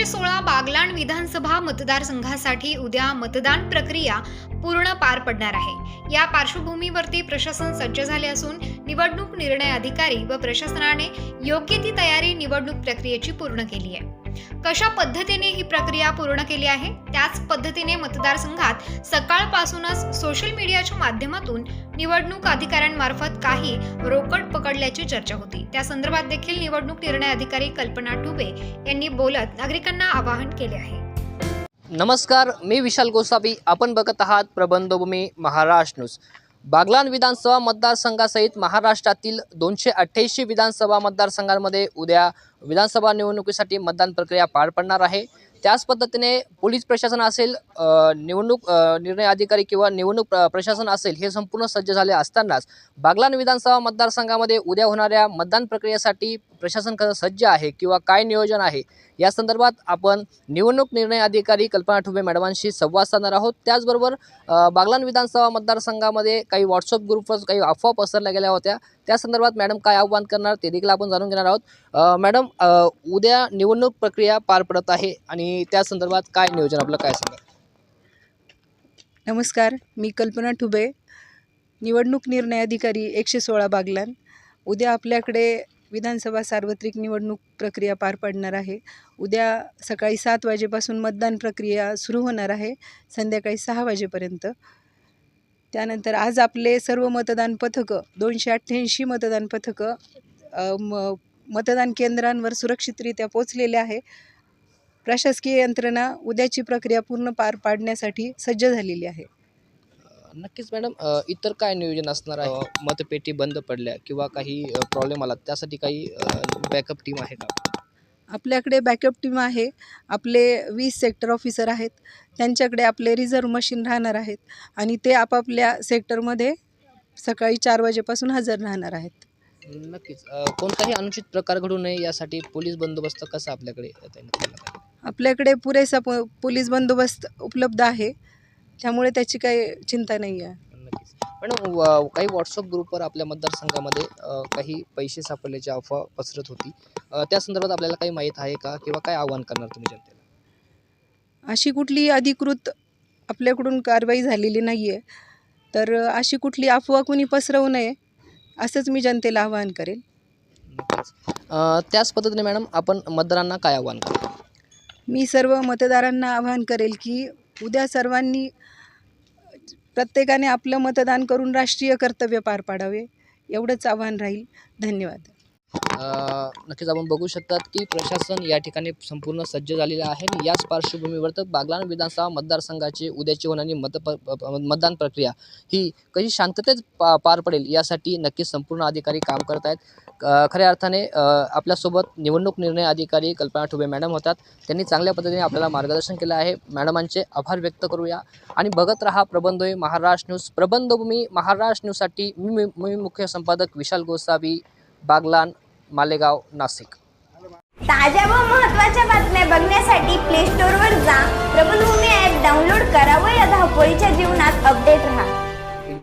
एकशे सोळा बागलाण विधानसभा मतदारसंघासाठी उद्या मतदान प्रक्रिया पूर्ण पार पडणार आहे. या पार्श्वभूमीवरती प्रशासन सज्ज झाले असून निवडणूक निर्णय अधिकारी व प्रशासनाने योग्य ती तयारी निवडणूक प्रक्रियेची पूर्ण केली आहे. कशा पद्धतीने ही प्रक्रिया पूर्ण केली आहे? त्याच पद्धतीने मतदारसंघात सकाळपासूनच सोशल मीडियाच्या माध्यमातून निवडणूक अधिकाऱ्यांमार्फत काही रोकड पकडल्याची चर्चा होती. त्या संदर्भात देखील निवडणूक निर्णय अधिकारी कल्पना टुबे यांनी बोलत नागरिकांना आवाहन केले आहे. नमस्कार मी विशाल गोसावी. आपण बघत आहात प्रबंधभूमी महाराष्ट्र न्यूज. बागलान विधानसभा मतदारसंघासहित महाराष्ट्रातील दोनशे अठ्ठ्याऐंशी विधानसभा मतदारसंघांमध्ये उद्या विधानसभा निवडणुकीसाठी मतदान प्रक्रिया पार पडणार आहे. त्याच पद्धतीने पोलीस प्रशासन असेल निवडणूक निर्णय अधिकारी किंवा निवडणूक प्रशासन असेल हे संपूर्ण सज्ज झाले असतानाच बागलान विधानसभा मतदारसंघामध्ये उद्या होणाऱ्या मतदान प्रक्रियेसाठी प्रशासन कसं सज्ज आहे किंवा काय नियोजन आहे या संदर्भात आपण निवडणूक निर्णय अधिकारी कल्पना ठुबे मॅडमांशी संवाद साधणार आहोत. त्याचबरोबर बागलान विधानसभा मतदारसंघामध्ये काही व्हॉट्सअप ग्रुपवर काही अफवा पसरल्या गेल्या होत्या. त्या संदर्भात मॅडम काय आव्हान करणार ते देखील आपण जाणून घेणार आहोत. मॅडम उद्या निवडणूक प्रक्रिया पार पडत आहे आणि त्या संदर्भात काय नियोजन आपलं काय सांगा नमस्कार मी कल्पना ठुबे निवडणूक निर्णय अधिकारी एकशे सोळा बागलान. उद्या आपल्याकडे विधानसभा सार्वत्रिक निवडणूक प्रक्रिया पार पडणार आहे. उद्या सकाळी सात वाजेपासून मतदान प्रक्रिया सुरू होणार आहे संध्याकाळी सहा वाजेपर्यंत. त्यानंतर आज आपले सर्व मतदान पथकं दोनशे अठ्ठ्याऐंशी मतदान पथकं म मतदान केंद्रांवर सुरक्षितरित्या पोचलेले आहे. प्रशासकीय यंत्रणा उद्याची प्रक्रिया पूर्ण पार पाडण्यासाठी सज्ज झालेली आहे. नक्कीच मॅडम इतर काय नियोजन असणार आहे? मतपेटी बंद पडल्या किंवा काही प्रॉब्लेम आला त्यासाठी काही बॅकअप टीम आहे का? आपल्याकडे बॅकअप टीम आहे. आपले वीस सेक्टर ऑफिसर आहेत. त्यांच्याकडे आपले रिझर्व मशीन राहणार आहेत. आणि ते आपापल्या सेक्टरमध्ये सकाळी चार वाजेपासून हजर राहणार आहेत. नक्कीच. अ, कोणताही अनुचित प्रकार घडू नये यासाठी पोलीस बंदोबस्त कसा आपल्याकडे तैनात केला आहे? आपल्याकडे पुरेसा प पोलीस बंदोबस्त उपलब्ध आहे. त्यामुळे त्याची काही चिंता नाही आहे मॅडम व- काही व्हॉट्सअप ग्रुपवर आपल्या मतदारसंघामध्ये काही पैसे सापडल्याची अफवा पसरत होती. त्या संदर्भात आपल्याला काही माहीत आहे का? किंवा काय आव्हान करणार तुम्ही जनतेला? अशी कुठली अधिकृत आपल्याकडून कारवाई झालेली नाही आहे तर अशी कुठली अफवा कुणी पसरवू नये असंच मी जनतेला आवाहन अ, त्याच पद्धतीने मॅडम आपण मतदारांना काय आव्हान करतो मी सर्व मतदारांना आवाहन करेल की उद्या सर्वांनी प्रत्येकाने आपलं मतदान करून राष्ट्रीय कर्तव्य पार पाडावे. एवढंच आव्हान राहील. धन्यवाद. नक्कीच आपण बघू शकतात की प्रशासन या ठिकाणी संपूर्ण सज्ज झालेलं आहे. आणि याच पार्श्वभूमीवर तर बागलाण विधानसभा मतदारसंघाची उद्याची होणारी मत मतदान प्रक्रिया ही कशी शांततेत पा पार पडेल यासाठी नक्कीच संपूर्ण अधिकारी काम करत आहेत. खऱ्या अर्थाने आपल्यासोबत निवडणूक निर्णय अधिकारी कल्पना ठुबे मॅडम होतात. त्यांनी चांगल्या पद्धतीने आपल्याला मार्गदर्शन केलं आहे. मॅडमांचे आभार व्यक्त करूया. आणि बघत रहा प्रबंधोय महाराष्ट्र न्यूज. प्रबंधभूमी महाराष्ट्र न्यूजसाठी मी- मी मुख्य संपादक विशाल गोसावी. बागलान मालेगाव नाशिक. ताज्या व महत्त्वाच्या बातम्या बघण्यासाठी प्ले स्टोअरवर जा. प्रबलभूमी ॲप डाउनलोड करा व या धावपळीच्या जीवनात अपडेट राहा.